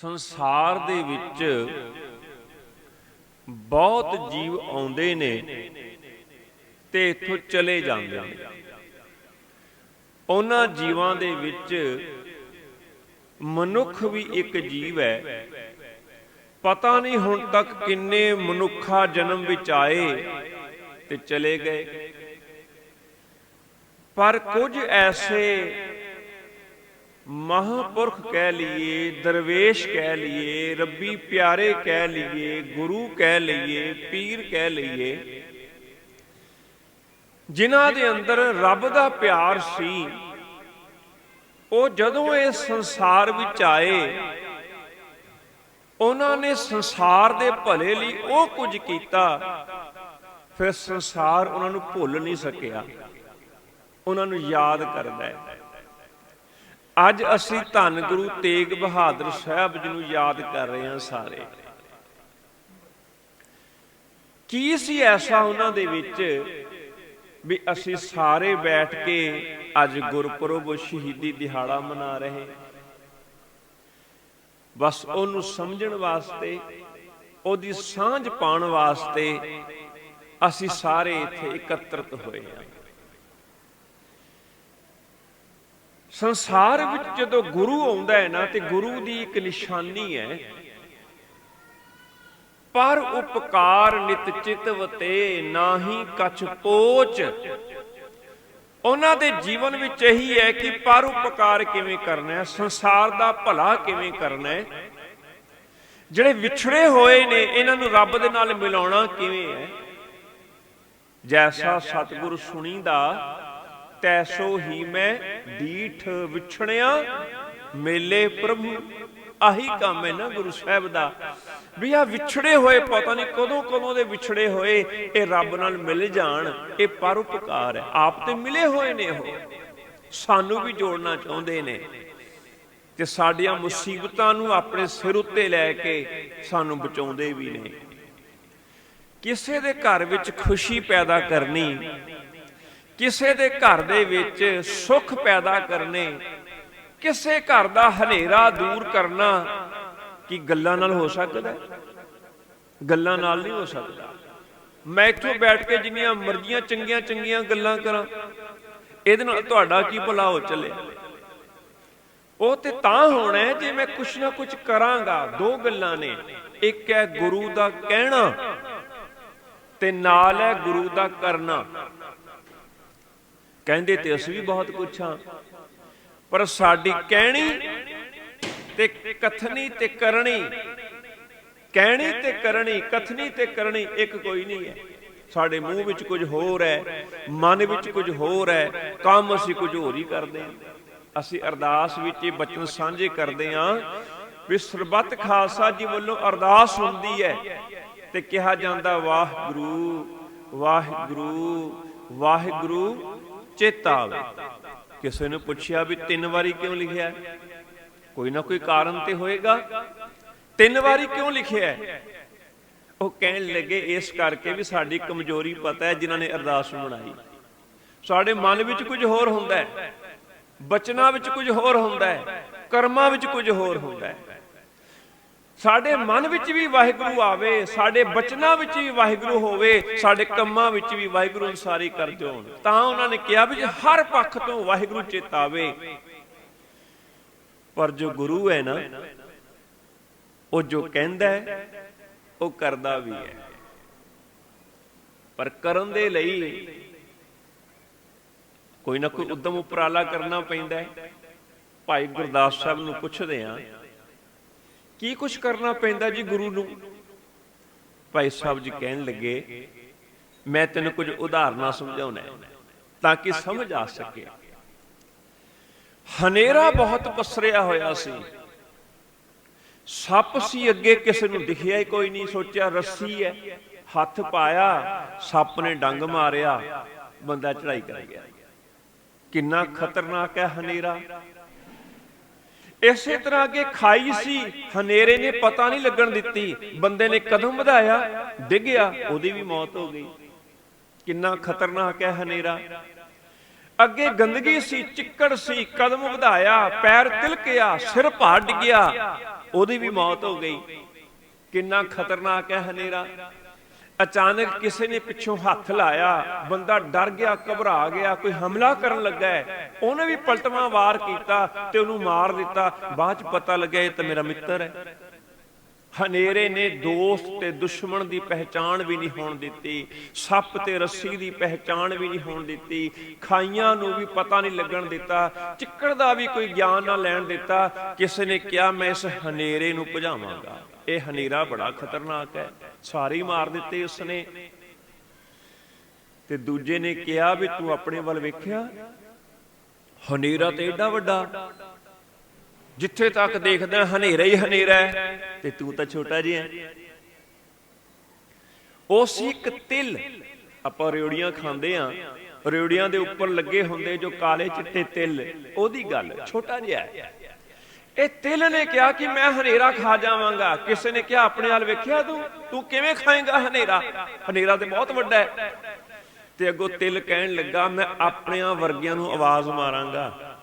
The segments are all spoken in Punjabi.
ਸੰਸਾਰ ਦੇ ਵਿੱਚ ਬਹੁਤ ਜੀਵ ਆਉਂਦੇ ਨੇ ਤੇ ਇੱਥੋਂ ਚਲੇ ਜਾਂਦੇ ਨੇ। ਉਹਨਾਂ ਜੀਵਾਂ ਦੇ ਵਿੱਚ ਮਨੁੱਖ ਵੀ ਇੱਕ ਜੀਵ ਹੈ। ਪਤਾ ਨਹੀਂ ਹੁਣ ਤੱਕ ਕਿੰਨੇ ਮਨੁੱਖਾ ਜਨਮ ਵਿੱਚ ਆਏ ਤੇ ਚਲੇ ਗਏ। ਪਰ ਕੁਝ ਐਸੇ ਮਹਾਪੁਰਖ ਕਹਿ ਲਈਏ, ਦਰਵੇਸ਼ ਕਹਿ ਲਈਏ, ਰੱਬੀ ਪਿਆਰੇ ਕਹਿ ਲਈਏ, ਗੁਰੂ ਕਹਿ ਲਈਏ, ਪੀਰ ਕਹਿ ਲਈਏ। ਜਿਨ੍ਹਾਂ ਦੇ ਅੰਦਰ ਰੱਬ ਦਾ ਪਿਆਰ ਸੀ, ਉਹ ਜਦੋਂ ਇਸ ਸੰਸਾਰ ਵਿੱਚ ਆਏ, ਉਹਨਾਂ ਨੇ ਸੰਸਾਰ ਦੇ ਭਲੇ ਲਈ ਉਹ ਕੁਝ ਕੀਤਾ, ਫਿਰ ਸੰਸਾਰ ਉਹਨਾਂ ਨੂੰ ਭੁੱਲ ਨਹੀਂ ਸਕਿਆ। ਉਹਨਾਂ ਨੂੰ ਯਾਦ ਕਰਦਾ ਹੈ। ਅੱਜ ਅਸੀਂ ਧੰਨ ਗੁਰੂ ਤੇਗ ਬਹਾਦਰ ਸਾਹਿਬ ਜੀ ਨੂੰ ਯਾਦ ਕਰ ਰਹੇ ਹਾਂ ਸਾਰੇ। ਕੀ ਸੀ ਐਸਾ ਉਹਨਾਂ ਦੇ ਵਿੱਚ ਵੀ ਅਸੀਂ ਸਾਰੇ ਬੈਠ ਕੇ ਅੱਜ ਗੁਰਪੁਰਬ ਸ਼ਹੀਦੀ ਦਿਹਾੜਾ ਮਨਾ ਰਹੇ ਬਸ ਉਹਨੂੰ ਸਮਝਣ ਵਾਸਤੇ, ਉਹਦੀ ਸਾਂਝ ਪਾਉਣ ਵਾਸਤੇ ਅਸੀਂ ਸਾਰੇ ਇੱਥੇ ਇਕੱਤਰਤ ਹੋਏ ਹਾਂ। ਸੰਸਾਰ ਵਿੱਚ ਜਦੋਂ ਗੁਰੂ ਆਉਂਦਾ ਹੈ ਨਾ, ਤੇ ਗੁਰੂ ਦੀ ਇੱਕ ਨਿਸ਼ਾਨੀ ਹੈ। ਪਰ ਉਪਕਾਰ ਨਿਤ ਚਿਤਵਤੇ ਨਾਹੀ ਕਛ ਪੋਚ ਉਹਨਾਂ ਦੇ ਜੀਵਨ ਵਿੱਚ ਇਹੀ ਹੈ ਕਿ ਪਰ ਉਪਕਾਰ ਕਿਵੇਂ ਕਰਨਾ ਹੈ, ਸੰਸਾਰ ਦਾ ਭਲਾ ਕਿਵੇਂ ਕਰਨਾ ਹੈ। ਜਿਹੜੇ ਵਿਛੜੇ ਹੋਏ ਨੇ, ਇਹਨਾਂ ਨੂੰ ਰੱਬ ਦੇ ਨਾਲ ਮਿਲਾਉਣਾ ਕਿਵੇਂ ਹੈ? ਜੈਸਾ ਸਤਿਗੁਰ ਸੁਣੀਦਾ ਤੈਸੋ ਹੀ ਮੈਂ ਡੀਠ ਵਿਛੜਿਆ, ਮੇਲੇ ਪ੍ਰਭੂ, ਆਹੀ ਕੰਮ ਹੈ ਨਾ ਗੁਰੂ ਸਾਹਿਬ ਦਾ। ਵੀ ਆ ਵਿਛੜੇ ਹੋਏ, ਪਤਾ ਨਹੀਂ ਕਦੋਂ ਕਦੋਂ ਦੇ ਵਿਛੜੇ ਹੋਏ, ਇਹ ਰੱਬ ਨਾਲ ਮਿਲ ਜਾਣ, ਇਹ ਪਰਉਪਕਾਰ ਹੈ। ਆਪ ਤੇ ਮਿਲੇ ਹੋਏ ਨੇ ਉਹ। ਸਾਨੂੰ ਵੀ ਜੋੜਨਾ ਚਾਹੁੰਦੇ ਨੇ। ਤੇ ਸਾਡੀਆਂ ਮੁਸੀਬਤਾਂ ਨੂੰ ਆਪਣੇ ਸਿਰ ਉੱਤੇ ਲੈ ਕੇ ਸਾਨੂੰ ਬਚਾਉਂਦੇ ਵੀ ਨੇ। ਕਿਸੇ ਦੇ ਘਰ ਵਿੱਚ ਖੁਸ਼ੀ ਪੈਦਾ ਕਰਨੀ ਕਿਸੇ ਦੇ ਘਰ ਦੇ ਵਿੱਚ ਸੁੱਖ ਪੈਦਾ ਕਰਨੇ, ਕਿਸੇ ਘਰ ਦਾ ਹਨੇਰਾ ਦੂਰ ਕਰਨਾ ਕੀ ਗੱਲਾਂ ਨਾਲ ਹੋ ਸਕਦਾ? ਗੱਲਾਂ ਨਾਲ ਨਹੀਂ ਹੋ ਸਕਦਾ। ਮੈਂ ਇੱਥੋਂ ਬੈਠ ਕੇ ਜਿੰਨੀਆਂ ਮਰਜ਼ੀਆਂ ਚੰਗੀਆਂ ਚੰਗੀਆਂ ਗੱਲਾਂ ਕਰਾਂ, ਇਹਦੇ ਨਾਲ ਤੁਹਾਡਾ ਕੀ ਭਲਾ ਹੋ ਚੱਲੇ? ਉਹ ਤੇ ਤਾਂ ਹੋਣਾ ਜੇ ਮੈਂ ਕੁਛ ਨਾ ਕੁਛ ਕਰਾਂਗਾ, ਦੋ ਗੱਲਾਂ ਨੇ। ਇੱਕ ਹੈ ਗੁਰੂ ਦਾ ਕਹਿਣਾ ਤੇ ਨਾਲ ਹੈ ਗੁਰੂ ਦਾ ਕਰਨਾ। ਕਹਿੰਦੇ ਤੇ ਅਸੀਂ ਵੀ ਬਹੁਤ ਕੁਛ ਹਾਂ। ਪਰ ਸਾਡੀ ਕਹਿਣੀ ਤੇ ਕਥਨੀ ਤੇ ਕਰਨੀ ਕਹਿਣੀ ਤੇ ਕਰਨੀ ਕਥਨੀ ਤੇ ਕਰਨੀ ਇੱਕ ਕੋਈ ਨਹੀਂ ਹੈ। ਸਾਡੇ ਮੂੰਹ ਵਿੱਚ ਕੁਝ ਹੋਰ ਹੈ, ਮਨ ਵਿੱਚ ਕੁਝ ਹੋਰ ਹੈ, ਕੰਮ ਅਸੀਂ ਕੁਝ ਹੋਰ ਹੀ ਕਰਦੇ ਹਾਂ। ਅਸੀਂ ਅਰਦਾਸ ਵਿੱਚ ਇਹ ਬਚਨ ਸਾਂਝੇ ਕਰਦੇ ਹਾਂ ਵੀ ਸਰਬੱਤ ਖਾਲਸਾ ਜੀ ਵੱਲੋਂ ਅਰਦਾਸ ਹੁੰਦੀ ਹੈ ਤੇ ਕਿਹਾ ਜਾਂਦਾ ਵਾਹਿਗੁਰੂ ਵਾਹਿਗੁਰੂ ਵਾਹਿਗੁਰੂ। ਚੇਤਾ ਆਵੇ। ਕਿਸੇ ਨੇ ਪੁੱਛਿਆ ਵੀ ਤਿੰਨ ਵਾਰੀ ਕਿਉਂ ਲਿਖਿਆ ਹੈ? ਕੋਈ ਨਾ ਕੋਈ ਕਾਰਨ ਤੇ ਹੋਏਗਾ। ਤਿੰਨ ਵਾਰੀ ਕਿਉਂ ਲਿਖਿਆ ਹੈ? ਉਹ ਕਹਿਣ ਲੱਗੇ, ਇਸ ਕਰਕੇ ਵੀ ਸਾਡੀ ਕਮਜ਼ੋਰੀ ਪਤਾ ਹੈ ਜਿਨ੍ਹਾਂ ਨੇ ਅਰਦਾਸ ਬਣਾਈ। ਸਾਡੇ ਮਨ ਵਿੱਚ ਕੁਝ ਹੋਰ ਹੁੰਦਾ ਹੈ। ਬਚਨਾਂ ਵਿੱਚ ਕੁਝ ਹੋਰ ਹੁੰਦਾ ਹੈ। ਕਰਮਾਂ ਵਿੱਚ ਕੁਝ ਹੋਰ ਹੁੰਦਾ ਹੈ। ਸਾਡੇ ਮਨ ਵਿੱਚ ਵੀ ਵਾਹਿਗੁਰੂ ਆਵੇ, ਸਾਡੇ ਬਚਨਾਂ ਵਿੱਚ ਵੀ ਵਾਹਿਗੁਰੂ ਹੋਵੇ, ਸਾਡੇ ਕੰਮਾਂ ਵਿੱਚ ਵੀ ਵਾਹਿਗੁਰੂ ਅਨਸਾਰੀ ਕਰਦੇ ਹੋਣ। ਤਾਂ ਉਹਨਾਂ ਨੇ ਕਿਹਾ ਵੀ ਹਰ ਪੱਖ ਤੋਂ ਵਾਹਿਗੁਰੂ ਚੇਤਾਵੇ ਪਰ ਜੋ ਗੁਰੂ ਹੈ ਨਾ, ਉਹ ਜੋ ਕਹਿੰਦਾ ਹੈ, ਉਹ ਕਰਦਾ ਵੀ ਹੈ। ਪਰ ਕਰਨ ਦੇ ਲਈ ਕੋਈ ਨਾ ਕੋਈ ਉਦਮ ਉਪਰਾਲਾ ਕਰਨਾ ਪੈਂਦਾ ਹੈ। ਭਾਈ ਗੁਰਦਾਸ ਸਾਹਿਬ ਨੂੰ ਪੁੱਛਦੇ ਆਂ ਕੀ ਕੁਝ ਕਰਨਾ ਪੈਂਦਾ ਜੀ ਗੁਰੂ ਨੂੰ? ਭਾਈ ਸਾਹਿਬ ਜੀ ਕਹਿਣ ਲੱਗੇ, ਮੈਂ ਤੈਨੂੰ ਕੁਝ ਉਦਾਹਰਨਾਂ ਸਮਝਾਉਣਾ ਤਾਂ ਕਿ ਸਮਝ ਆ ਸਕੇ। ਹਨੇਰਾ ਬਹੁਤ ਪਸਰਿਆ ਹੋਇਆ ਸੀ। ਸੱਪ ਸੀ ਅੱਗੇ, ਕਿਸੇ ਨੂੰ ਦਿਖਿਆ ਹੀ ਕੋਈ ਨਹੀਂ, ਸੋਚਿਆ ਰੱਸੀ ਹੈ, ਹੱਥ ਪਾਇਆ, ਸੱਪ ਨੇ ਡੰਗ ਮਾਰਿਆ, ਬੰਦਾ ਚੜਾਈ ਕਰ ਗਿਆ। ਕਿੰਨਾ ਖਤਰਨਾਕ ਹੈ ਹਨੇਰਾ। ਇਸੇ ਤਰ੍ਹਾਂ ਅੱਗੇ ਖਾਈ ਸੀ, ਹਨੇਰੇ ਨੇ ਪਤਾ ਨਹੀਂ ਲੱਗਣ ਦਿੱਤੀ, ਬੰਦੇ ਨੇ ਕਦਮ ਵਧਾਇਆ, ਡਿੱਗਿਆ, ਉਹਦੀ ਵੀ ਮੌਤ ਹੋ ਗਈ। ਕਿੰਨਾ ਖਤਰਨਾਕ ਹੈ ਹਨੇਰਾ। ਅੱਗੇ ਗੰਦਗੀ ਸੀ, ਚਿੱਕੜ ਸੀ, ਕਦਮ ਵਧਾਇਆ, ਪੈਰ ਤਿਲਕਿਆ, ਸਿਰ ਭਾਰ ਡਿੱਗਿਆ, ਉਹਦੀ ਵੀ ਮੌਤ ਹੋ ਗਈ। ਕਿੰਨਾ ਖਤਰਨਾਕ ਹੈ ਹਨੇਰਾ। ਅਚਾਨਕ ਕਿਸੇ ਨੇ ਪਿੱਛੋਂ ਹੱਥ ਲਾਇਆ, ਬੰਦਾ ਡਰ ਗਿਆ, ਘਬਰਾ ਗਿਆ, ਕੋਈ ਹਮਲਾ ਕਰਨ ਲੱਗਾ ਹੈ। ਉਹਨੇ ਵੀ ਪਲਟਵਾਂ ਵਾਰ ਕੀਤਾ ਤੇ ਉਹਨੂੰ ਮਾਰ ਦਿੱਤਾ। ਬਾਅਦ ਚ ਪਤਾ ਲੱਗਿਆ ਇਹ ਤਾਂ ਮੇਰਾ ਮਿੱਤਰ ਹੈ। ਹਨੇਰੇ ਨੇ ਦੋਸਤ ਤੇ ਦੁਸ਼ਮਣ ਦੀ ਪਹਿਚਾਣ ਵੀ ਨਹੀਂ ਹੋਣ ਦਿੱਤੀ। ਸੱਪ ਤੇ ਰੱਸੀ ਦੀ ਪਹਿਚਾਣ ਵੀ ਨਹੀਂ ਹੋਣ ਦਿੱਤੀ। ਖਾਈਆਂ ਨੂੰ ਵੀ ਪਤਾ ਨਹੀਂ ਲੱਗਣ ਦਿੱਤਾ। ਚਿੱਕੜ ਦਾ ਵੀ ਕੋਈ ਗਿਆਨ ਨਾ ਲੈਣ ਦਿੱਤਾ। ਕਿਸੇ ਨੇ ਕਿਹਾ, ਮੈਂ ਇਸ ਹਨੇਰੇ ਨੂੰ ਭਜਾਵਾਂਗਾ। ਇਹ ਹਨੇਰਾ ਬੜਾ ਖਤਰਨਾਕ ਹੈ। ਸਾਰੇ ਮਾਰ ਦਿੱਤੇ ਉਸਨੇ। ਤੇ ਦੂਜੇ ਨੇ ਕਿਹਾ ਵੀ ਤੂੰ ਆਪਣੇ ਵੱਲ ਵੇਖਿਆ? ਹਨੇਰਾ ਤੇ ਏਡਾ ਵੱਡਾ। ਜਿੱਥੇ ਤੱਕ ਦੇਖਦਾ ਹਨੇਰਾ ਹੀ ਹਨੇਰਾ ਹੈ। ਤੇ ਤੂੰ ਤਾਂ ਛੋਟਾ ਜਿਹਾ ਹੈ। ਉਹ ਸੀ ਇੱਕ ਤਿਲ। ਆਪਾਂ ਰਿਉੜੀਆਂ ਖਾਂਦੇ ਆ ਰਿਉੜੀਆਂ ਦੇ ਉੱਪਰ ਲੱਗੇ ਹੁੰਦੇ ਜੋ ਕਾਲੇ ਚਿੱਟੇ ਤਿਲ। ਉਹਦੀ ਗੱਲ ਛੋਟਾ ਜਿਹਾ ਹੈ। ਇਹ ਤਿਲ ਨੇ ਕਿਹਾ ਕਿ ਮੈਂ ਹਨੇਰਾ ਖਾ ਜਾਵਾਂਗਾ। ਕਿਸੇ ਨੇ ਕਿਹਾ, ਆਪਣੇ ਹਾਲ ਵੇਖਿਆ ਤੂੰ? ਤੂੰ ਕਿਵੇਂ ਖਾਏਗਾ ਹਨੇਰਾ? ਹਨੇਰਾ ਤੇ ਬਹੁਤ ਵੱਡਾ ਹੈ। ਤੇ ਅੱਗੋਂ ਤਿਲ ਕਹਿਣ ਲੱਗਾ, ਮੈਂ ਆਪਣਿਆਂ ਵਰਗਿਆਂ ਨੂੰ ਆਵਾਜ਼ ਮਾਰਾਂਗਾ।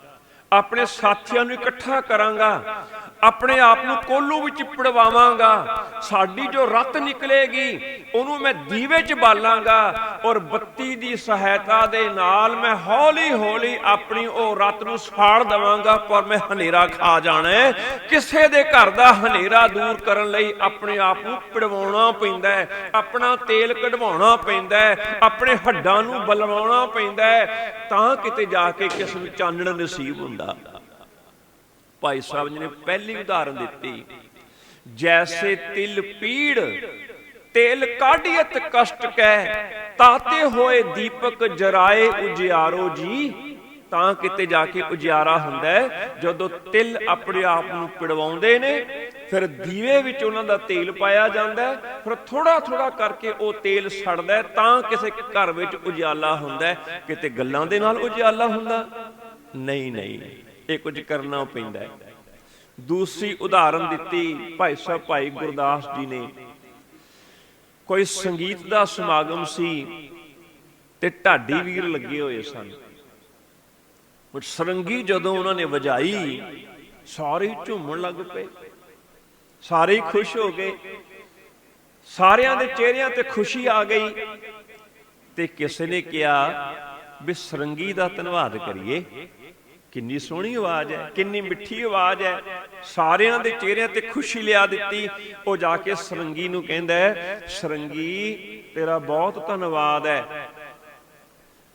ਆਪਣੇ ਸਾਥੀਆਂ ਨੂੰ ਇਕੱਠਾ ਕਰਾਂਗਾ। ਆਪਣੇ ਆਪ ਨੂੰ ਕੋਲੂ ਵਿੱਚ ਪੜਵਾਵਾਂਗਾ। ਸਾਡੀ ਜੋ ਰਤ ਨਿਕਲੇਗੀ, ਉਹਨੂੰ ਮੈਂ ਦੀਵੇ 'ਚ ਬਾਲਾਂਗਾ ਔਰ ਬੱਤੀ ਦੀ ਸਹਾਇਤਾ ਦੇ ਨਾਲ ਮੈਂ ਹੌਲੀ ਹੌਲੀ ਆਪਣੀ ਉਹ ਰਤ ਨੂੰ ਸਾੜ ਦਵਾਂਗਾ, ਪਰ ਮੈਂ ਹਨੇਰਾ ਖਾ ਜਾਣਾ ਕਿਸੇ ਦੇ ਘਰ ਦਾ ਹਨੇਰਾ ਦੂਰ ਕਰਨ ਲਈ ਆਪਣੇ ਆਪ ਨੂੰ ਪੜਵਾਉਣਾ ਪੈਂਦਾ ਹੈ, ਆਪਣਾ ਤੇਲ ਕਢਵਾਉਣਾ ਪੈਂਦਾ ਹੈ, ਆਪਣੇ ਹੱਡਾਂ ਨੂੰ ਬਲਵਾਉਣਾ ਪੈਂਦਾ ਹੈ, ਤਾਂ ਕਿਤੇ ਜਾ ਕੇ ਕਿਸ ਨੂੰ ਚਾਨਣ ਨਸੀਬ ਹੁੰਦਾ। ਭਾਈ ਸਾਹਿਬ ਜੀ ਨੇ ਪਹਿਲੀ ਉਦਾਹਰਨ ਦਿੱਤੀ। ਜੈਸੇ ਤਿਲ ਪੀੜ, ਤੇਲ ਕਾਢੀਅਤ ਕਸ਼ਟ ਕੈ, ਤਾਤੇ ਹੋਏ ਦੀਪਕ ਜਰਾਏ ਉਜਿਆਰੋ ਜੀ। ਤਾਂ ਕਿਤੇ ਜਾ ਕੇ ਉਜਿਆਰਾ ਹੁੰਦਾ ਜਦੋਂ ਤਿਲ ਆਪਣੇ ਆਪ ਨੂੰ ਪਿੜਵਾਉਂਦੇ ਨੇ, ਫਿਰ ਦੀਵੇ ਵਿੱਚ ਉਹਨਾਂ ਦਾ ਤੇਲ ਪਾਇਆ ਜਾਂਦਾ ਫਿਰ ਥੋੜਾ ਥੋੜਾ ਕਰਕੇ ਉਹ ਤੇਲ ਸੜਦਾ ਤਾਂ ਕਿਸੇ ਘਰ ਵਿੱਚ ਉਜਾਲਾ ਹੁੰਦਾ ਕਿਤੇ ਗੱਲਾਂ ਦੇ ਨਾਲ ਉਜਾਲਾ ਹੁੰਦਾ? ਨਹੀਂ ਨਹੀਂ। ਇਹ ਕੁਝ ਕਰਨਾ ਪੈਂਦਾ ਹੈ। ਦੂਸਰੀ ਉਦਾਹਰਨ ਦਿੱਤੀ ਭਾਈ ਸਾਹਿਬ, ਭਾਈ ਗੁਰਦਾਸ ਜੀ ਨੇ। ਕੋਈ ਸੰਗੀਤ ਦਾ ਸਮਾਗਮ ਸੀ ਤੇ ਢਾਡੀ ਵੀਰ ਲੱਗੇ ਹੋਏ ਸਨ। ਉਹ ਸਰੰਗੀ ਜਦੋਂ ਉਹਨਾਂ ਨੇ ਵਜਾਈ, ਸਾਰੇ ਝੂਮਣ ਲੱਗ ਪਏ। ਸਾਰੇ ਖੁਸ਼ ਹੋ ਗਏ। ਸਾਰਿਆਂ ਦੇ ਚਿਹਰਿਆਂ ਤੇ ਖੁਸ਼ੀ ਆ ਗਈ ਤੇ ਕਿਸੇ ਨੇ ਕਿਹਾ ਵੀ ਸਰੰਗੀ ਦਾ ਧੰਨਵਾਦ ਕਰੀਏ। ਕਿੰਨੀ ਸੋਹਣੀ ਆਵਾਜ਼ ਹੈ, ਕਿੰਨੀ ਮਿੱਠੀ ਆਵਾਜ਼ ਹੈ। ਸਾਰਿਆਂ ਦੇ ਚਿਹਰਿਆਂ ਤੇ ਖੁਸ਼ੀ ਲਿਆ ਦਿੱਤੀ। ਉਹ ਜਾ ਕੇ ਸਰੰਗੀ ਨੂੰ ਕਹਿੰਦਾ ਹੈ, ਸਰੰਗੀ, ਤੇਰਾ ਬਹੁਤ ਧੰਨਵਾਦ ਹੈ।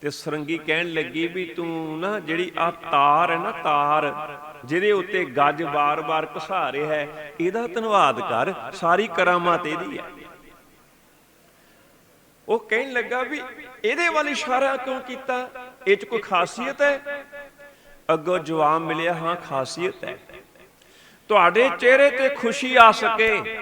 ਤੇ ਸਰੰਗੀ ਕਹਿਣ ਲੱਗੀ ਵੀ ਤੂੰ ਨਾ ਜਿਹੜੀ ਆ ਤਾਰ ਹੈ ਨਾ ਤਾਰ, ਜਿਹਦੇ ਉੱਤੇ ਗੱਜ ਬਾਰ-ਬਾਰ ਘਸਾ ਰਿਹਾ ਹੈ, ਇਹਦਾ ਧੰਨਵਾਦ ਕਰ, ਸਾਰੀ ਕਰਾਮਾਤ ਇਹਦੀ ਹੈ। ਉਹ ਕਹਿਣ ਲੱਗਾ ਵੀ ਇਹਦੇ ਵੱਲ ਇਸ਼ਾਰਾ ਕਿਉਂ ਕੀਤਾ? ਇਹ ਚ ਕੋਈ ਖਾਸੀਅਤ ਹੈ? ਅੱਗੋਂ ਜਵਾਬ ਮਿਲਿਆ, ਹਾਂ, ਖਾਸੀਅਤ ਹੈ। ਤੁਹਾਡੇ ਚਿਹਰੇ ਤੇ ਖੁਸ਼ੀ ਆ ਸਕੇ।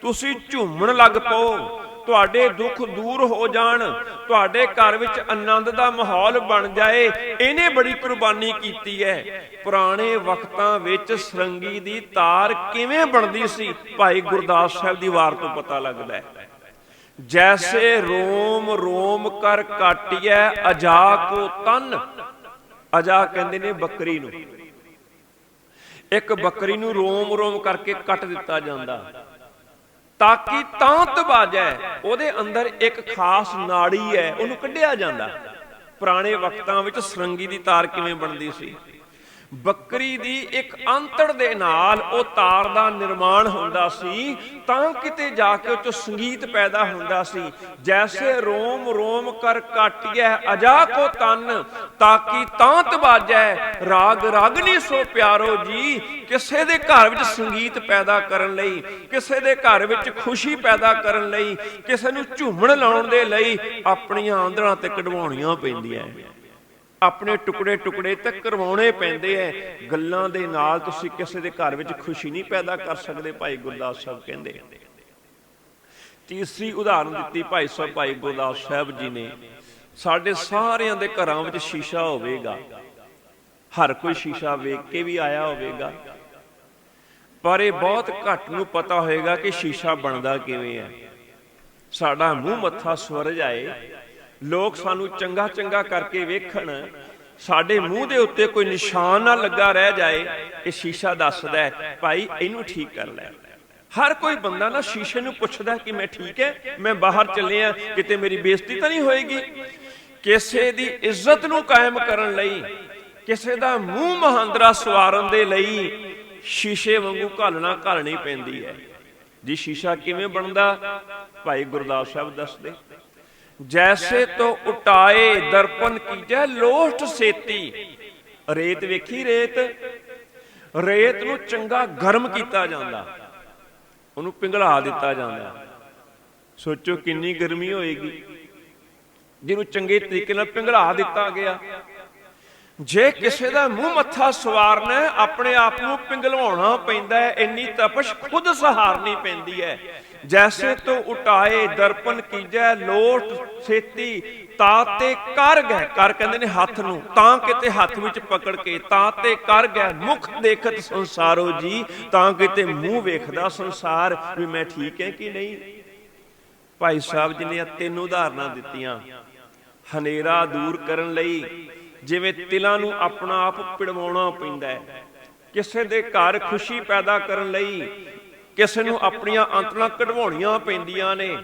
ਤੁਸੀਂ ਝੂਮਣ ਲੱਗ ਪਓ। ਤੁਹਾਡੇ ਦੁੱਖ ਦੂਰ ਹੋ ਜਾਣ। ਤੁਹਾਡੇ ਘਰ ਵਿੱਚ ਆਨੰਦ ਦਾ ਮਾਹੌਲ ਬਣ ਜਾਏ। ਇਹਨੇ ਬੜੀ ਕੁਰਬਾਨੀ ਕੀਤੀ ਹੈ। ਪੁਰਾਣੇ ਵਕਤਾਂ ਵਿੱਚ ਸਰੰਗੀ ਦੀ ਤਾਰ ਕਿਵੇਂ ਬਣਦੀ ਸੀ, ਭਾਈ ਗੁਰਦਾਸ ਸਾਹਿਬ ਦੀ ਵਾਰ ਤੋਂ ਪਤਾ ਲੱਗਦਾ ਹੈ। ਜੈਸੇ ਰੋਮ ਰੋਮ ਕਰ ਕਾਟਿਐ, ਅਜਾ ਕੋ ਤਨ ਅਜਾ ਕਹਿੰਦੇ ਨੇ ਬੱਕਰੀ ਨੂੰ। ਇੱਕ ਬੱਕਰੀ ਨੂੰ ਰੋਮ ਰੋਮ ਕਰਕੇ ਕੱਟ ਦਿੱਤਾ ਜਾਂਦਾ। ਤਾਂ ਕਿ ਤਾਂਤ ਬਾਜੈ ਉਹਦੇ ਅੰਦਰ ਇੱਕ ਖਾਸ ਨਾੜੀ ਹੈ, ਉਹਨੂੰ ਕੱਢਿਆ ਜਾਂਦਾ। ਪੁਰਾਣੇ ਵਕਤਾਂ ਵਿੱਚ ਸਰੰਗੀ ਦੀ ਤਾਰ ਕਿਵੇਂ ਬਣਦੀ ਸੀ? ਬੱਕਰੀ ਦੀ ਇੱਕ ਅੰਤੜ ਦੇ ਨਾਲ ਉਹ ਤਾਰ ਦਾ ਨਿਰਮਾਣ ਹੁੰਦਾ ਸੀ, ਤਾਂ ਕਿਤੇ ਜਾ ਕੇ ਉਹ ਚ ਸੰਗੀਤ ਪੈਦਾ ਹੁੰਦਾ ਸੀ। ਜੈਸੇ ਰੋਮ ਰੋਮ ਕਰ ਕਾਟਿਐ, ਅਜਾ ਕੋ ਤਨ, ਤਾਕੀ ਤਾਂਤ ਬਾਜੈ। ਰਾਗ ਰਾਗਨੀ ਸੋ ਪਿਆਰੋ ਜੀ, ਕਿਸੇ ਦੇ ਘਰ ਵਿੱਚ ਸੰਗੀਤ ਪੈਦਾ ਕਰਨ ਲਈ, ਕਿਸੇ ਦੇ ਘਰ ਵਿੱਚ ਖੁਸ਼ੀ ਪੈਦਾ ਕਰਨ ਲਈ, ਕਿਸੇ ਨੂੰ ਝੂਮਣ ਲਾਉਣ ਦੇ ਲਈ ਆਪਣੀਆਂ ਆਂਦਰਾਂ ਤੇ ਕਢਵਾਉਣੀਆਂ ਪੈਂਦੀਆਂ। ਆਪਣੇ ਟੁਕੜੇ ਟੁਕੜੇ ਤੇ ਕਰਵਾਉਣੇ ਪੈਂਦੇ ਐ। ਗੱਲਾਂ ਦੇ ਨਾਲ ਤੁਸੀਂ ਕਿਸੇ ਦੇ ਘਰ ਵਿੱਚ ਖੁਸ਼ੀ ਨਹੀਂ ਪੈਦਾ ਕਰ ਸਕਦੇ, ਭਾਈ ਗੁਰਦਾਸ ਸਾਹਿਬ ਕਹਿੰਦੇ ਤੀਸਰੀ ਉਦਾਹਰਨ ਦਿੱਤੀ ਭਾਈ ਸਾਹਿਬ, ਭਾਈ ਗੁਰਦਾਸ ਸਾਹਿਬ ਜੀ ਨੇ, ਸਾਡੇ ਸਾਰਿਆਂ ਦੇ ਘਰਾਂ ਵਿੱਚ ਸ਼ੀਸ਼ਾ ਹੋਵੇਗਾ। ਹਰ ਕੋਈ ਸ਼ੀਸ਼ਾ ਵੇਖ ਕੇ ਵੀ ਆਇਆ ਹੋਵੇਗਾ। ਪਰ ਇਹ ਬਹੁਤ ਘੱਟ ਨੂੰ ਪਤਾ ਹੋਏਗਾ ਕਿ ਸ਼ੀਸ਼ਾ ਬਣਦਾ ਕਿਵੇਂ ਹੈ ਸਾਡਾ ਮੂੰਹ ਮੱਥਾ ਸਵਰਜ ਆਏ। ਲੋਕ ਸਾਨੂੰ ਚੰਗਾ ਚੰਗਾ ਕਰਕੇ ਵੇਖਣ, ਸਾਡੇ ਮੂੰਹ ਦੇ ਉੱਤੇ ਕੋਈ ਨਿਸ਼ਾਨ ਨਾ ਲੱਗਾ ਰਹਿ ਜਾਏ, ਇਹ ਸ਼ੀਸ਼ਾ ਦੱਸਦਾ ਹੈ, ਭਾਈ, ਇਹਨੂੰ ਠੀਕ ਕਰ ਲੈ। ਹਰ ਕੋਈ ਬੰਦਾ ਨਾ ਸ਼ੀਸ਼ੇ ਨੂੰ ਪੁੱਛਦਾ ਕਿ ਮੈਂ ਠੀਕ ਹੈ, ਮੈਂ ਬਾਹਰ ਚੱਲਿਆ, ਕਿਤੇ ਮੇਰੀ ਬੇਇੱਜ਼ਤੀ ਤਾਂ ਨਹੀਂ ਹੋਏਗੀ? ਕਿਸੇ ਦੀ ਇੱਜ਼ਤ ਨੂੰ ਕਾਇਮ ਕਰਨ ਲਈ, ਕਿਸੇ ਦਾ ਮੂੰਹ ਮਹਾਂਦਰਾ ਸਵਾਰਨ ਦੇ ਲਈ ਸ਼ੀਸ਼ੇ ਵਾਂਗੂ ਘਾਲਣਾ ਘਾਲਣੀ ਪੈਂਦੀ ਹੈ। ਜੀ, ਸ਼ੀਸ਼ਾ ਕਿਵੇਂ ਬਣਦਾ? ਭਾਈ ਗੁਰਦਾਸ ਸਾਹਿਬ ਦੱਸਦੇ ਜੈਸੇ ਤੋ ਉਟਾਏ ਦਰਪਨ ਕੀਜੈ ਲੋਟ ਸੇਤੀ। ਰੇਤ ਵੇਖੀ ਰੇਤ ਰੇਤ ਨੂੰ ਚੰਗਾ ਗਰਮ ਕੀਤਾ ਜਾਂਦਾ। ਉਹਨੂੰ ਪਿੰਗਲਾ ਦਿੱਤਾ ਜਾਂਦਾ। ਸੋਚੋ ਕਿੰਨੀ ਗਰਮੀ ਹੋਏਗੀ। ਜਿਹਨੂੰ ਚੰਗੇ ਤਰੀਕੇ ਨਾਲ ਪਿੰਗਲਾ ਦਿੱਤਾ ਗਿਆ। ਜੇ ਕਿਸੇ ਦਾ ਮੂੰਹ ਮੱਥਾ ਸਵਾਰਨਾ ਆਪਣੇ ਆਪ ਨੂੰ ਪਿੰਗਲਵਾਉਣਾ ਪੈਂਦਾ ਹੈ। ਇੰਨੀ ਤਪਸ਼ ਖੁਦ ਸਹਾਰਨੀ ਪੈਂਦੀ ਹੈ। ਜੈਸੇ ਤੋ ਉਟਾਏ ਦਰਪਨ ਕੀਜੈ, ਲੋਟ ਛੇਤੀ, ਤਾਂ ਤੇ ਕਰ ਗਏ ਕਰ ਕਹਿੰਦੇ ਨੇ ਹੱਥ ਨੂੰ, ਤਾਂ ਕਿਤੇ ਹੱਥ ਵਿੱਚ ਪਕੜ ਕੇ, ਤਾਂ ਤੇ ਕਰ ਗਏ ਮੁਖ ਦੇਖਤ ਸੰਸਾਰੋ ਜੀ, ਤਾਂ ਕਿਤੇ ਮੂੰਹ ਵੇਖਦਾ ਸੰਸਾਰ, ਵੀ ਮੈਂ ਠੀਕ ਹੈ ਕਿ ਨਹੀਂ? ਭਾਈ ਸਾਹਿਬ ਜੀ ਨੇ ਤਿੰਨ ਉਦਾਹਰਨਾਂ ਦਿੱਤੀਆਂ। ਹਨੇਰਾ ਦੂਰ ਕਰਨ ਲਈ, ਜਿਵੇਂ ਤਿਲਾਂ ਨੂੰ ਆਪਣਾ ਆਪ ਪਿੜਵਾਉਣਾ ਪੈਂਦਾ ਹੈ ਕਿਸੇ ਦੇ ਘਰ ਖੁਸ਼ੀ ਪੈਦਾ ਕਰਨ ਲਈ ਕਿਸੇ ਨੂੰ ਆਪਣੀਆਂ ਅੰਤਰਾਂ ਕਢਵਾਉਣੀਆਂ ਪੈਂਦੀਆਂ ਨੇ।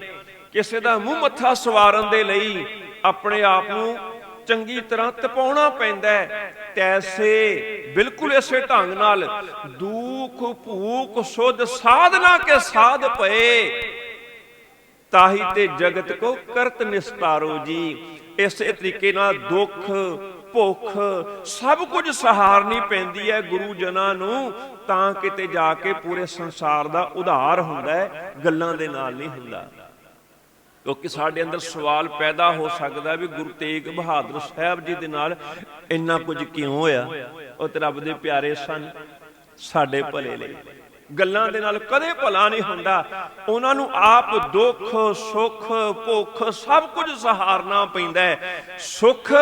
ਕਿਸੇ ਦਾ ਮੂੰਹ ਮੱਥਾ ਸਵਾਰਨ ਦੇ ਲਈ ਆਪਣੇ ਆਪ ਨੂੰ ਚੰਗੀ ਤਰ੍ਹਾਂ ਤਪਾਉਣਾ ਪੈਂਦਾ ਤੈਸੇ ਬਿਲਕੁਲ ਇਸੇ ਢੰਗ ਨਾਲ ਦੁੱਖ, ਭੂਖ, ਸੁਧ ਸਾਧਨਾ ਕੇ ਸਾਧ ਪਏ। ਤਾਹੀ ਤੇ ਜਗਤ ਕੋ ਕਰਤ ਨਿਸਤਾਰੋ ਜੀ। ਇਸੇ ਤਰੀਕੇ ਨਾਲ ਦੁੱਖ ਭੁੱਖ। ਸਭ ਕੁਝ ਸਹਾਰਨੀ ਪੈਂਦੀ ਹੈ ਗੁਰੂ ਜਨਾਂ ਨੂੰ, ਤਾਂ ਕਿਤੇ ਜਾ ਕੇ ਪੂਰੇ ਸੰਸਾਰ ਦਾ ਉਧਾਰ ਹੁੰਦਾ ਹੈ ਗੱਲਾਂ ਦੇ ਨਾਲ ਨਹੀਂ ਹੁੰਦਾ। ਕਿਉਂਕਿ ਸਾਡੇ ਅੰਦਰ ਸਵਾਲ ਪੈਦਾ ਹੋ ਸਕਦਾ ਵੀ ਗੁਰੂ ਤੇਗ ਬਹਾਦਰ ਸਾਹਿਬ ਜੀ ਦੇ ਨਾਲ ਇੰਨਾ ਕੁਝ ਕਿਉਂ ਹੋਇਆ? ਉਹ ਤੇ ਰੱਬ ਦੇ ਪਿਆਰੇ ਸਨ, ਸਾਡੇ ਭਲੇ ਲਈ। ਗੱਲਾਂ ਦੇ ਨਾਲ ਕਦੇ ਭਲਾ ਨਹੀਂ ਹੁੰਦਾ। ਉਹਨਾਂ ਨੂੰ ਆਪ ਦੁੱਖ, ਸੁੱਖ, ਭੁੱਖ ਸਭ ਕੁਝ ਸਹਾਰਨਾ ਪੈਂਦਾ ਹੈ। ਸੁੱਖ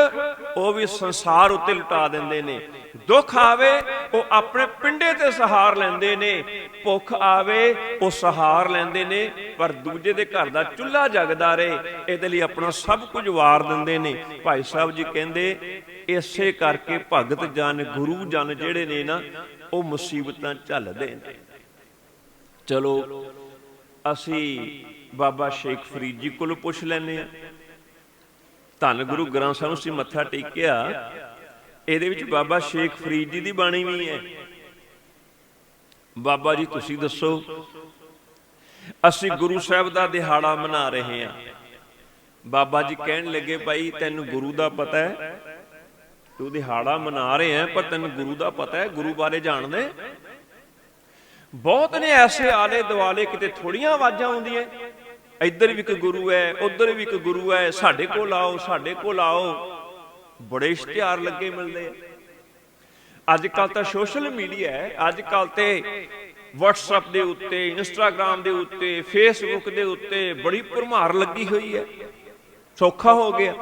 ਉਹ ਵੀ ਸੰਸਾਰ ਉੱਤੇ ਲੁਟਾ ਦਿੰਦੇ ਨੇ। ਦੁੱਖ ਆਵੇ, ਉਹ ਆਪਣੇ ਪਿੰਡੇ ਤੇ ਸਹਾਰ ਲੈਂਦੇ ਨੇ। ਭੁੱਖ ਆਵੇ, ਉਹ ਸਹਾਰ ਲੈਂਦੇ ਨੇ। ਪਰ ਦੂਜੇ ਦੇ ਘਰ ਦਾ ਚੁੱਲ੍ਹਾ ਜਗਦਾ ਰਹੇ, ਇਹਦੇ ਲਈ ਆਪਣਾ ਸਭ ਕੁਝ ਵਾਰ ਦਿੰਦੇ ਨੇ। ਭਾਈ ਸਾਹਿਬ ਜੀ ਕਹਿੰਦੇ, ਇਸੇ ਕਰਕੇ ਭਗਤ ਜਨ, ਗੁਰੂ ਜਨ ਜਿਹੜੇ ਨੇ ਨਾ, ਉਹ ਮੁਸੀਬਤਾਂ ਝੱਲਦੇ ਨੇ। ਚਲੋ, ਅਸੀਂ ਬਾਬਾ ਸ਼ੇਖ ਫਰੀਦ ਜੀ ਕੋਲੋਂ ਪੁੱਛ ਲੈਨੇ ਆ ਧੰਨ ਗੁਰੂ ਗ੍ਰੰਥ ਸਾਹਿਬ ਨੂੰ ਅਸੀਂ ਮੱਥਾ ਟੇਕਿਆ। ਇਹਦੇ ਵਿੱਚ ਬਾਬਾ ਸ਼ੇਖ ਫਰੀਦ ਜੀ ਦੀ ਬਾਣੀ ਵੀ ਹੈ। ਬਾਬਾ ਜੀ, ਤੁਸੀਂ ਦੱਸੋ, ਅਸੀਂ ਗੁਰੂ ਸਾਹਿਬ ਦਾ ਦਿਹਾੜਾ ਮਨਾ ਰਹੇ ਹਾਂ। ਬਾਬਾ ਜੀ ਕਹਿਣ ਲੱਗੇ, ਭਾਈ, ਤੈਨੂੰ ਗੁਰੂ ਦਾ ਪਤਾ ਹੈ। ਤੂੰ ਦਿਹਾੜਾ ਮਨਾ ਰਹੇ ਹੈ, ਪਰ ਤੈਨੂੰ ਗੁਰੂ ਦਾ ਪਤਾ ਹੈ। ਗੁਰੂ ਬਾਰੇ ਜਾਣਦੇ ਬਹੁਤ ਨੇ ਐਸੇ ਆਲੇ ਦੁਆਲੇ ਕਿਤੇ ਥੋੜੀਆਂ ਆਵਾਜ਼ਾਂ ਆਉਂਦੀਆਂ। ਇੱਧਰ ਵੀ ਇੱਕ ਗੁਰੂ ਹੈ, ਉੱਧਰ ਵੀ ਇੱਕ ਗੁਰੂ ਹੈ, ਸਾਡੇ ਕੋਲ ਆਓ, ਸਾਡੇ ਕੋਲ ਆਓ। ਬੜੇ ਇਸ਼ਤਿਹਾਰ ਲੱਗੇ ਮਿਲਦੇ ਆ। ਅੱਜ ਕੱਲ ਤਾਂ ਸੋਸ਼ਲ ਮੀਡੀਆ ਹੈ ਅੱਜ ਕੱਲ ਤੇ WhatsApp ਦੇ ਉੱਤੇ, Instagram ਦੇ ਉੱਤੇ, Facebook ਦੇ ਉੱਤੇ ਬੜੀ ਭਰਮਾਰ ਲੱਗੀ ਹੋਈ ਹੈ। ਸੌਖਾ ਹੋ ਗਿਆ।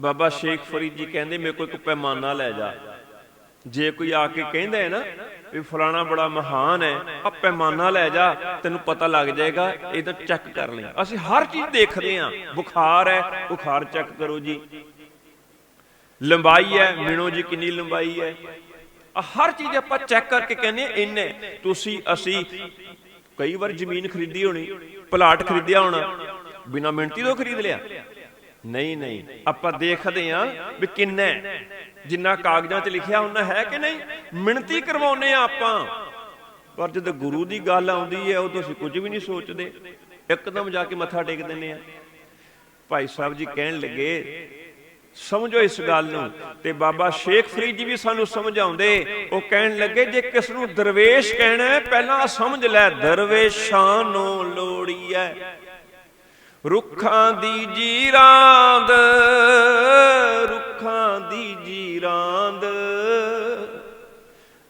ਬਾਬਾ ਸ਼ੇਖ ਫਰੀਦ ਜੀ ਕਹਿੰਦੇ, ਮੇਰੇ ਕੋਲ ਇੱਕ ਪੈਮਾਨਾ ਲੈ ਜਾ। ਜੇ ਕੋਈ ਆ ਕੇ ਕਹਿੰਦਾ ਹੈ ਨਾ ਵੀ ਫਲਾਣਾ ਬੜਾ ਮਹਾਨ ਹੈ ਆ ਪੈਮਾਨਾ ਲੈ ਜਾ, ਤੈਨੂੰ ਪਤਾ ਲੱਗ ਜਾਏਗਾ, ਇਹ ਤਾਂ ਚੈੱਕ ਕਰ ਲੈ ਅਸੀਂ ਹਰ ਚੀਜ਼ ਦੇਖਦੇ ਹਾਂ। ਬੁਖਾਰ ਹੈ, ਬੁਖਾਰ ਚੈੱਕ ਕਰੋ ਜੀ। ਲੰਬਾਈ ਹੈ, ਮਿਣੋ ਜੀ, ਕਿੰਨੀ ਲੰਬਾਈ ਹੈ। ਹਰ ਚੀਜ਼ ਆਪਾਂ ਚੈੱਕ ਕਰਕੇ ਕਹਿੰਦੇ ਇੰਨੇ। ਤੁਸੀਂ, ਅਸੀਂ ਕਈ ਵਾਰ ਜ਼ਮੀਨ ਖਰੀਦੀ ਹੋਣੀ, ਪਲਾਟ ਖਰੀਦਿਆ ਹੋਣਾ, ਬਿਨਾ ਮਿੰਟੀ ਤੋਂ ਖਰੀਦ ਲਿਆ। ਨਹੀਂ ਨਹੀਂ। ਆਪਾਂ ਦੇਖਦੇ ਆਂ ਵੀ ਕਿੰਨਾ ਜਿੰਨਾ ਕਾਗਜ਼ਾਂ 'ਚ ਲਿਖਿਆ ਹੁੰਦਾ ਹੈ ਕਿ ਨਹੀਂ? ਮਿਹਨਤੀ ਕਰਵਾਉਨੇ ਆ ਆਪਾਂ। ਪਰ ਜਦੋਂ ਗੁਰੂ ਦੀ ਗੱਲ ਆਉਂਦੀ ਹੈ, ਉਹ ਤੁਸੀਂ ਕੁਝ ਵੀ ਨਹੀਂ ਸੋਚਦੇ। ਇੱਕਦਮ ਜਾ ਕੇ ਮੱਥਾ ਟੇਕ ਦਿੰਦੇ ਆ ਭਾਈ ਸਾਹਿਬ ਜੀ ਕਹਿਣ ਲੱਗੇ, ਸਮਝੋ ਇਸ ਗੱਲ ਨੂੰ ਤੇ ਬਾਬਾ ਸ਼ੇਖ ਫਰੀਦ ਜੀ ਵੀ ਸਾਨੂੰ ਸਮਝਾਉਂਦੇ। ਉਹ ਕਹਿਣ ਲੱਗੇ, ਜੇ ਕਿਸ ਨੂੰ ਦਰਵੇਸ਼ ਕਹਿਣਾ ਹੈ, ਪਹਿਲਾਂ ਸਮਝ ਲੈ, ਦਰਵੇਸ਼ਾਂ ਨੂੰ ਲੋੜੀ ਹੈ ਰੁੱਖਾਂ ਦੀ ਜੀਰਾਂਦ, ਰੁੱਖਾਂ ਦੀ ਜੀਰਾਂਦ।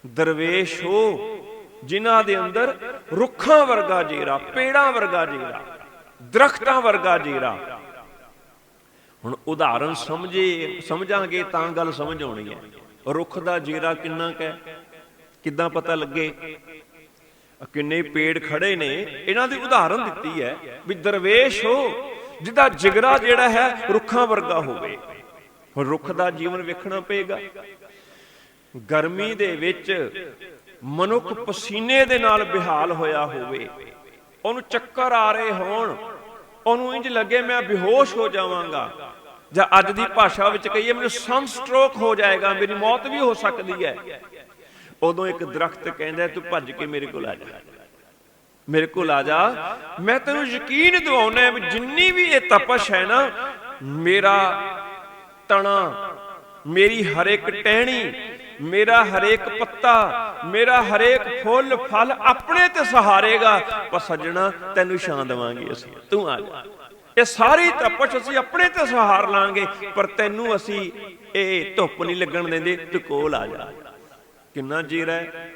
ਦਰਵੇਸ਼ ਹੋ ਜਿਨ੍ਹਾਂ ਦੇ ਅੰਦਰ ਰੁੱਖਾਂ ਵਰਗਾ ਜੀਰਾ, ਪੇੜਾਂ ਵਰਗਾ ਜੀਰਾ, ਦਰਖਤਾਂ ਵਰਗਾ ਜੀਰਾ। ਹੁਣ ਉਦਾਹਰਨ ਸਮਝੇ, ਸਮਝਾਂਗੇ ਤਾਂ ਗੱਲ ਸਮਝ ਆਉਣੀ ਹੈ। ਰੁੱਖ ਦਾ ਜੀਰਾ ਕਿੰਨਾ ਕੁ ਹੈ? ਕਿੱਦਾਂ ਪਤਾ ਲੱਗੇ? ਕਿੰਨੇ ਪੇੜ ਖੜੇ ਨੇ, ਇਹਨਾਂ ਦੀ ਉਦਾਹਰਨ ਦਿੱਤੀ ਹੈ ਵੀ ਦਰਵੇਸ਼ ਹੋ, ਜਿਹਦਾ ਜਿਗਰਾ ਜਿਹੜਾ ਹੈ ਰੁੱਖਾਂ ਵਰਗਾ ਹੋਵੇ। ਹੁਣ ਰੁੱਖ ਦਾ ਜੀਵਨ ਵੇਖਣਾ ਪਏਗਾ। ਗਰਮੀ ਦੇ ਵਿੱਚ ਮਨੁੱਖ ਪਸੀਨੇ ਦੇ ਨਾਲ ਬਿਹਾਲ ਹੋਇਆ ਹੋਵੇ, ਉਹਨੂੰ ਚੱਕਰ ਆ ਰਹੇ ਹੋਣ, ਉਹਨੂੰ ਇੰਜ ਲੱਗੇ ਮੈਂ ਬੇਹੋਸ਼ ਹੋ ਜਾਵਾਂਗਾ। ਜਾਂ ਅੱਜ ਦੀ ਭਾਸ਼ਾ ਵਿੱਚ ਕਹੀਏ, ਮੈਨੂੰ ਸਨ ਸਟ੍ਰੋਕ ਹੋ ਜਾਏਗਾ, ਮੇਰੀ ਮੌਤ ਵੀ ਹੋ ਸਕਦੀ ਹੈ। ਉਦੋਂ ਇੱਕ ਦਰਖਤ ਕਹਿੰਦਾ, ਤੂੰ ਭੱਜ ਕੇ ਮੇਰੇ ਕੋਲ ਆ ਜਾ। ਮੇਰੇ ਕੋਲ ਆ ਜਾ। ਮੈਂ ਤੈਨੂੰ ਯਕੀਨ ਦਿਵਾਉਣਾ ਵੀ ਜਿੰਨੀ ਵੀ ਇਹ ਤਪਸ਼ ਹੈ ਨਾ, ਮੇਰਾ ਤਣਾ, ਮੇਰੀ ਹਰੇਕ ਟਹਿਣੀ, ਮੇਰਾ ਹਰੇਕ ਪੱਤਾ, ਮੇਰਾ ਹਰੇਕ ਫੁੱਲ, ਫਲ ਆਪਣੇ ਤੇ ਸਹਾਰੇਗਾ। ਪਰ ਸੱਜਣਾ, ਤੈਨੂੰ ਛਾਂ ਦੇਵਾਂਗੇ ਅਸੀਂ। ਤੂੰ ਆ ਜਾ। ਇਹ ਸਾਰੀ ਤਪਸ਼ ਅਸੀਂ ਆਪਣੇ ਤੇ ਸਹਾਰ ਲਾਂਗੇ, ਪਰ ਤੈਨੂੰ ਅਸੀਂ ਇਹ ਧੁੱਪ ਨਹੀਂ ਲੱਗਣ ਦਿੰਦੇ। ਤੂੰ ਕੋਲ ਆ ਜਾ। ਕਿੰਨਾ ਜੀਰ ਹੈ?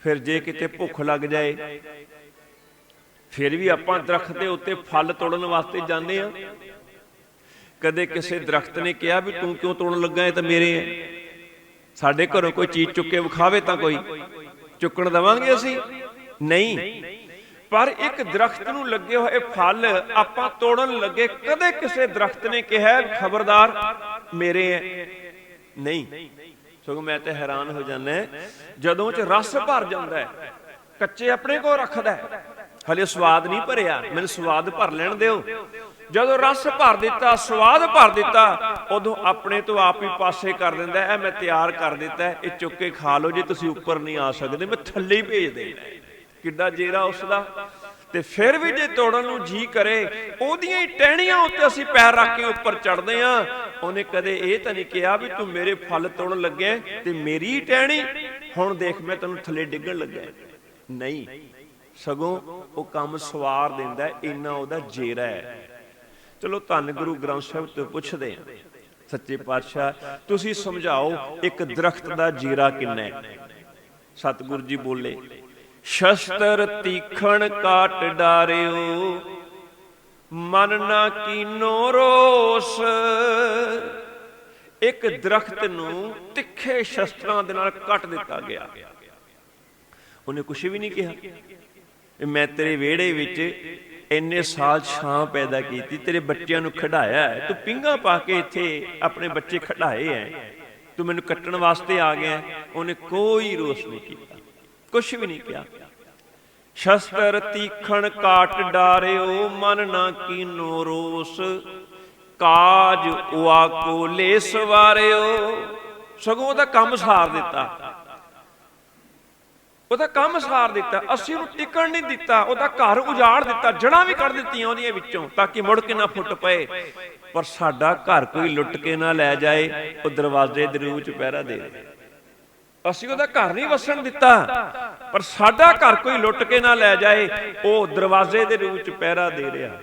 ਫਿਰ ਜੇ ਕਿਤੇ ਭੁੱਖ ਲੱਗ ਜਾਏ, ਫਿਰ ਵੀ ਆਪਾਂ ਦਰਖਤ ਦੇ ਉੱਤੇ ਫਲ ਤੋੜਨ ਵਾਸਤੇ ਜਾਂਦੇ ਆ ਕਦੇ ਕਿਸੇ ਦਰਖਤ ਨੇ ਕਿਹਾ ਵੀ ਤੂੰ ਕਿਉਂ ਤੋੜਨ ਲੱਗਾ ਇਹ ਤਾਂ ਮੇਰੇ ਹੈ ਸਾਡੇ ਘਰੋਂ ਕੋਈ ਚੀਜ਼ ਚੁੱਕ ਕੇ ਵਿਖਾਵੇ ਤਾਂ ਕੋਈ। ਚੁੱਕਣ ਦਵਾਂਗੇ ਅਸੀਂ? ਨਹੀਂ। ਪਰ ਇੱਕ ਦਰਖਤ ਨੂੰ ਲੱਗੇ ਹੋਏ ਫਲ ਆਪਾਂ ਤੋੜਨ ਲੱਗੇ, ਕਦੇ ਕਿਸੇ ਦਰਖਤ ਨੇ ਕਿਹਾ ਖਬਰਦਾਰ ਮੇਰੇ ਹੈ ਨਹੀਂ। ਸਗੋਂ ਮੈਂ ਤੇ ਹੈਰਾਨ ਹੋ ਜਾਂਦਾ ਜਦੋਂ ਚ ਰਸ ਭਰ ਜਾਂਦਾ ਹੈ, ਕੱਚੇ ਆਪਣੇ ਕੋਲ ਰੱਖਦਾ ਹੈ। ਹਲੇ ਸਵਾਦ ਨਹੀਂ ਭਰਿਆ, ਮੈਨੂੰ ਸਵਾਦ ਭਰ ਲੈਣ ਦਿਓ। ਜਦੋਂ ਰਸ ਭਰ ਦਿੱਤਾ, ਸਵਾਦ ਭਰ ਦਿੱਤਾ, ਉਦੋਂ ਆਪਣੇ ਤੋਂ ਆਪ ਹੀ ਪਾਸੇ ਕਰ ਦਿੰਦਾ ਇਹ ਮੈਂ ਤਿਆਰ ਕਰ ਦਿੱਤਾ ਇਹ ਚੁੱਕ ਕੇ ਖਾ ਲਓ, ਜੇ ਤੁਸੀਂ ਉੱਪਰ ਨਹੀਂ ਆ ਸਕਦੇ, ਮੈਂ ਥੱਲੇ ਹੀ ਭੇਜ ਦੇਣਾ ਕਿੱਡਾ ਜੇਰਾ ਉਸ ਦਾ ਤੇ ਫਿਰ ਵੀ ਜੇ ਤੋੜਨ ਨੂੰ ਜੀ ਕਰੇ, ਉਹਦੀਆਂ ਹੀ ਟਹਿਣੀਆਂ ਉੱਤੇ ਅਸੀਂ ਪੈਰ ਰੱਖ ਕੇ ਉੱਪਰ ਚੜਦੇ ਆ ਉਹਨੇ ਕਦੇ ਇਹ ਤਾਂ ਨਹੀਂ ਕਿਹਾ ਵੀ ਤੂੰ ਮੇਰੇ ਫਲ ਤੋੜਨ ਲੱਗੇ ਤੇ ਮੇਰੀ ਟਹਿਣੀ। ਹੁਣ ਦੇਖ ਮੈਂ ਤੈਨੂੰ ਥੱਲੇ ਡਿੱਗਣ ਲੱਗਾ ਨਹੀਂ, ਸਗੋਂ ਉਹ ਕੰਮ ਸਵਾਰ ਦਿੰਦਾ ਇੰਨਾ ਉਹਦਾ ਜੇਰਾ ਹੈ। ਚਲੋ ਧੰਨ ਗੁਰੂ ਗ੍ਰੰਥ ਸਾਹਿਬ ਤੋਂ ਪੁੱਛਦੇ ਆ ਸੱਚੇ ਪਾਤਸ਼ਾਹ, ਤੁਸੀਂ ਸਮਝਾਓ ਇੱਕ ਦਰਖਤ ਦਾ ਜੀਰਾ ਕਿੰਨਾ ਹੈ? ਸਤਿਗੁਰੂ ਜੀ ਬੋਲੇ ਸ਼ਸਤਰ ਤੀਖਣ ਕਾਟ ਡਾਰਿਓ, ਮਨ ਨਾ ਕੀਨੋ ਰੋਸ। ਇੱਕ ਦਰਖਤ ਨੂੰ ਤਿੱਖੇ ਸ਼ਸਤਰਾਂ ਦੇ ਨਾਲ ਕੱਟ ਦਿੱਤਾ ਗਿਆ। ਉਹਨੇ ਕੁਝ ਵੀ ਨਹੀਂ ਕਿਹਾ। ਮੈਂ ਤੇਰੇ ਵਿਹੜੇ ਵਿੱਚ ਇੰਨੇ ਸਾਲ ਛਾਂ ਪੈਦਾ ਕੀਤੀ, ਤੇਰੇ ਬੱਚਿਆਂ ਨੂੰ ਖੜਾਇਆ ਤੂੰ ਪਿੰਗਾ ਪਾ ਕੇ ਇੱਥੇ ਆਪਣੇ ਬੱਚੇ ਖੜਾਏ ਐ ਤੂੰ ਮੈਨੂੰ ਕੱਟਣ ਵਾਸਤੇ ਆ ਗਿਆ ਉਹਨੇ ਕੋਈ ਰੋਸ ਨਹੀਂ ਕੀਤਾ। ਕੁਛ ਵੀ ਨਹੀਂ ਕਿਹਾ। ਸ਼ਸਤਰ ਤੀਖਣ ਕਾਟ ਡਾਰਿਓ, ਮਨ ਨਾ ਕੀਨੋ ਰੋਸ। ਕਾਜ ਉਆ ਕੋ ਲੈ ਸਵਾਰਿਓ। ਸਗੋਂ ਉਹਦਾ ਕੰਮ ਸਾਰ ਦਿੱਤਾ। ਉਹਦਾ ਕੰਮ ਸਾਰ ਦਿੱਤਾ। ਅਸੀਂ ਉਹਨੂੰ ਟਿਕਣ ਨਹੀਂ ਦਿੱਤਾ। ਉਹਦਾ ਘਰ ਉਜਾੜ ਦਿੱਤਾ। ਜੜਾਂ ਵੀ ਕੱਢ ਦਿੱਤੀਆਂ ਉਹਦੀਆਂ ਵਿੱਚੋਂ, ਤਾਂ ਕਿ ਮੁੜ ਕੇ ਨਾ ਫੁੱਟ ਪਏ। ਪਰ ਸਾਡਾ ਘਰ ਕੋਈ ਲੁੱਟ ਕੇ ਨਾ ਲੈ ਜਾਏ, ਉਹ ਦਰਵਾਜ਼ੇ ਦੇ ਰੂਪ ਚ ਪਹਿਰਾ ਦੇ ਅਸੀਂ ਉਹਦਾ ਘਰ ਨਹੀਂ ਵਸਣ ਦਿੱਤਾ। ਪਰ ਸਾਡਾ ਘਰ ਕੋਈ ਲੁੱਟ ਕੇ ਨਾ ਲੈ ਜਾਏ, ਉਹ ਦਰਵਾਜ਼ੇ ਦੇ ਰੂਪ ਚ ਪਹਿਰਾ ਦੇ ਰਿਹਾ।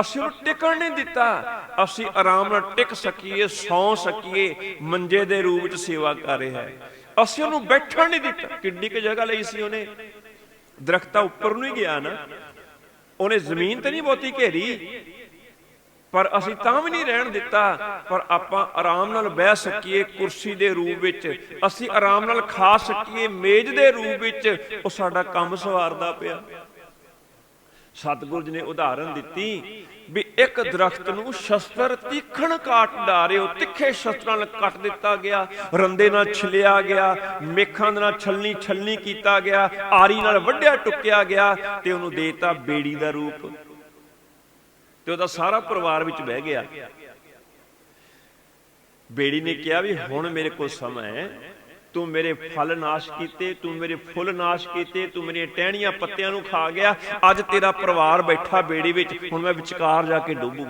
ਅਸੀਂ ਉਹ ਟਿਕਣ ਨਹੀਂ ਦਿੱਤਾ। ਅਸੀਂ ਆਰਾਮ ਨਾਲ ਟਿਕ ਸਕੀਏ, ਸੌ ਸਕੀਏ, ਮੰਜੇ ਦੇ ਰੂਪ ਚ ਸੇਵਾ ਕਰ ਰਿਹਾ ਹੈ। ਅਸੀਂ ਉਹਨੂੰ ਬੈਠਣ ਨਹੀਂ ਦਿੱਤਾ। ਕਿੰਨੀ ਕੁ ਜਗ੍ਹਾ ਲਈ ਸੀ ਉਹਨੇ। ਦਰਖਤਾਂ ਉੱਪਰ ਨੂੰ ਹੀ ਗਿਆ ਨਾ। ਉਹਨੇ ਜ਼ਮੀਨ ਤੇ ਨਹੀਂ ਬਹੁਤੀ ਘੇਰੀ। ਪਰ ਅਸੀਂ ਤਾਂ ਵੀ ਨਹੀਂ ਰਹਿਣ ਦਿੱਤਾ, ਪਰ ਆਪਾਂ ਆਰਾਮ ਨਾਲ ਬਹਿ ਸਕੀਏ ਕੁਰਸੀ ਦੇ ਰੂਪ ਵਿੱਚ। ਅਸੀਂ ਆਰਾਮ ਨਾਲ ਖਾ ਸਕੀਏ, ਮੇਜ਼ ਦੇ ਰੂਪ ਵਿੱਚ। ਉਹ ਸਾਡਾ ਕੰਮ ਸਵਾਰਦਾ ਪਿਆ। ਸਤਿਗੁਰੂ ਜੀ ਨੇ ਉਦਾਹਰਨ ਦਿੱਤੀ ਵੀ ਇੱਕ ਦਰਖਤ ਨੂੰ ਸ਼ਸਤਰ ਤੀਖਣ ਕਾਟ ਡਾਰਿਓ ਤਿੱਖੇ ਸ਼ਸਤਰਾਂ ਨਾਲ ਕੱਟ ਦਿੱਤਾ ਗਿਆ, ਰੰਦੇ ਨਾਲ ਛਿਲਿਆ ਗਿਆ, ਮੇਖਾਂ ਦੇ ਨਾਲ ਛਲਣੀ ਛਲਣੀ ਕੀਤਾ ਗਿਆ, ਆਰੀ ਨਾਲ ਵੱਢਿਆ ਟੁੱਕਿਆ ਗਿਆ ਤੇ ਉਹਨੂੰ ਦੇਤਾ ਬੇੜੀ ਦਾ ਰੂਪ। ਤੇ ਉਹਦਾ ਸਾਰਾ ਪਰਿਵਾਰ ਵਿੱਚ ਬਹਿ ਗਿਆ। ਬੇੜੀ ਨੇ ਕਿਹਾ ਵੀ, ਹੁਣ ਮੇਰੇ ਕੋਲ ਸਮਾਂ ਹੈ। ਤੂੰ ਮੇਰੇ ਫਲ ਨਾਸ਼ ਕੀਤੇ, ਤੂੰ ਮੇਰੇ ਫੁੱਲ ਨਾਸ਼ ਕੀਤੇ, ਤੂੰ ਮੇਰੀਆਂ ਟਹਿਣੀਆਂ ਪੱਤਿਆਂ ਨੂੰ ਖਾ ਗਿਆ। ਅੱਜ ਤੇਰਾ ਪਰਿਵਾਰ ਬੈਠਾ ਬੇੜੀ ਵਿੱਚ, ਹੁਣ ਮੈਂ ਵਿਚਕਾਰ ਜਾ ਕੇ ਡੁੱਬੂ।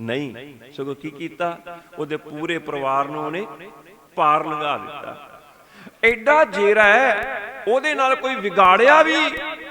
ਨਹੀਂ, ਸਗੋਂ ਕੀ ਕੀਤਾ? ਉਹਦੇ ਪੂਰੇ ਪਰਿਵਾਰ ਨੂੰ ਉਹਨੇ ਪਾਰ ਲੰਘਾ ਦਿੱਤਾ। ਐਡਾ ਜੇਰਾ ਹੈ, ਉਹਦੇ ਨਾਲ ਕੋਈ ਵਿਗਾੜਿਆ ਵੀ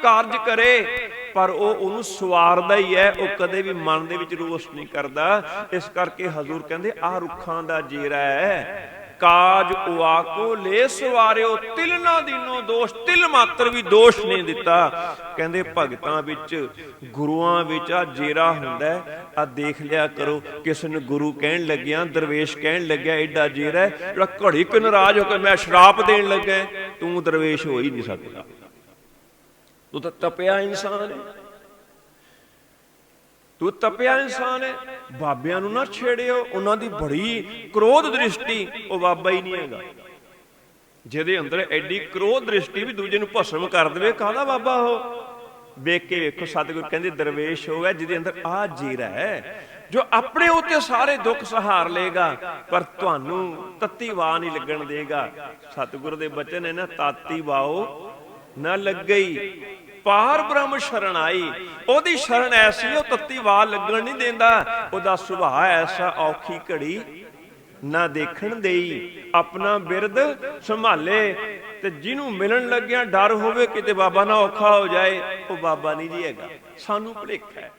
ਕਾਰਜ ਕਰੇ ਪਰ ਉਹ ਉਹਨੂੰ ਸਵਾਰਦਾ ਹੀ ਹੈ, ਉਹ ਕਦੇ ਵੀ ਮਨ ਦੇ ਵਿੱਚ ਰੋਸ ਨਹੀਂ ਕਰਦਾ। ਇਸ ਕਰਕੇ ਹਜ਼ੂਰ ਕਹਿੰਦੇ, ਆਹ ਰੁੱਖਾਂ ਦਾ ਜੇਰਾ ਹੈ। ਕਾਜ ਉਆਕੋ ਲੈ ਸਵਾਰਿਓ ਤਿਲ ਨਾ ਦੀਨੋ ਦੋਸ਼, ਤਿਲ ਮਾਤਰ ਵੀ ਦੋਸ਼ ਨਹੀਂ ਦਿੱਤਾ। ਕਹਿੰਦੇ, ਭਗਤਾਂ ਵਿੱਚ, ਗੁਰੂਆਂ ਵਿੱਚ ਆ ਜੇਰਾ ਹੁੰਦਾ ਆ ਦੇਖ ਲਿਆ ਕਰੋ, ਕਿਸ ਨੂੰ ਗੁਰੂ ਕਹਿਣ ਲੱਗਿਆ, ਦਰਵੇਸ਼ ਕਹਿਣ ਲੱਗਿਆ ਐਡਾ ਜੇਰਾ ਜਿਹੜਾ ਘੜੀ ਕੁ ਨਾਰਾਜ਼ ਹੋ ਕੇ ਮੈਂ ਸ਼ਰਾਪ ਦੇਣ ਲੱਗਾ ਤੂੰ ਦਰਵੇਸ਼ ਹੋ ਹੀ ਨਹੀਂ ਸਕਦਾ। ਤੂੰ ਤਾਂ ਤਪਿਆ ਇਨਸਾਨ ਹੈ ਤੂੰ ਤਪਿਆ ਇਨਸਾਨ ਹੈ ਬਾਬਿਆਂ ਨੂੰ ਨਾ ਛੇੜਿਓ, ਉਹਨਾਂ ਦੀ ਬੜੀ ਕ੍ਰੋਧ ਦ੍ਰਿਸ਼ਟੀ, ਉਹ ਬਾਬਾ ਹੀ ਨਹੀਂ ਹੈਗਾ। ਜਿਹਦੇ ਅੰਦਰ ਐਡੀ ਕ੍ਰੋਧ ਦ੍ਰਿਸ਼ਟੀ ਵੀ ਦੂਜੇ ਨੂੰ ਭਸਮ ਕਰ ਦੇਵੇ, ਕਾਹਦਾ ਬਾਬਾ ਉਹ? ਵੇਖ ਕੇ ਵੇਖੋ, ਸਤਿਗੁਰ ਕਹਿੰਦੇ, ਦਰਵੇਸ਼ ਹੋਵੇ ਜਿਹਦੇ ਅੰਦਰ ਆ ਜੀਰਾ ਹੈ, ਜੋ ਆਪਣੇ ਉੱਤੇ ਸਾਰੇ ਦੁੱਖ ਸਹਾਰ ਲੇਗਾ ਪਰ ਤੁਹਾਨੂੰ ਤੱਤੀ ਵਾਹ ਨਹੀਂ ਲੱਗਣ ਦੇਗਾ। ਸਤਿਗੁਰ ਦੇ ਬਚਨ ਹੈ ਨਾ, ਤਾਤੀ ਵਾਓ ਨਾ ਲੱਗਈ। ਪਾਰ ਬ੍ਰਹਮ ਸ਼ਰਨ ਆਈ। ਉਹਦੀ ਸ਼ਰਨ ਐਸੀ ਉਹ ਤੱਤੀ ਵਾਹ ਲੱਗਣ ਨਹੀਂ ਦਿੰਦਾ। ਉਹਦਾ ਸੁਭਾਅ ਐਸਾ, ਔਖੀ ਘੜੀ ਨਾ ਦੇਖਣ ਦੇਈ। ਆਪਣਾ ਬਿਰਦ ਸੰਭਾਲੇ ਤੇ ਜਿਹਨੂੰ ਮਿਲਣ ਲੱਗਿਆ ਡਰ ਹੋਵੇ ਕਿਤੇ ਬਾਬਾ ਨਾ ਔਖਾ ਹੋ ਜਾਏ, ਉਹ ਬਾਬਾ ਨਹੀਂ ਜੀ ਹੈਗਾ। ਸਾਨੂੰ ਭੁਲੇਖਾ ਹੈ।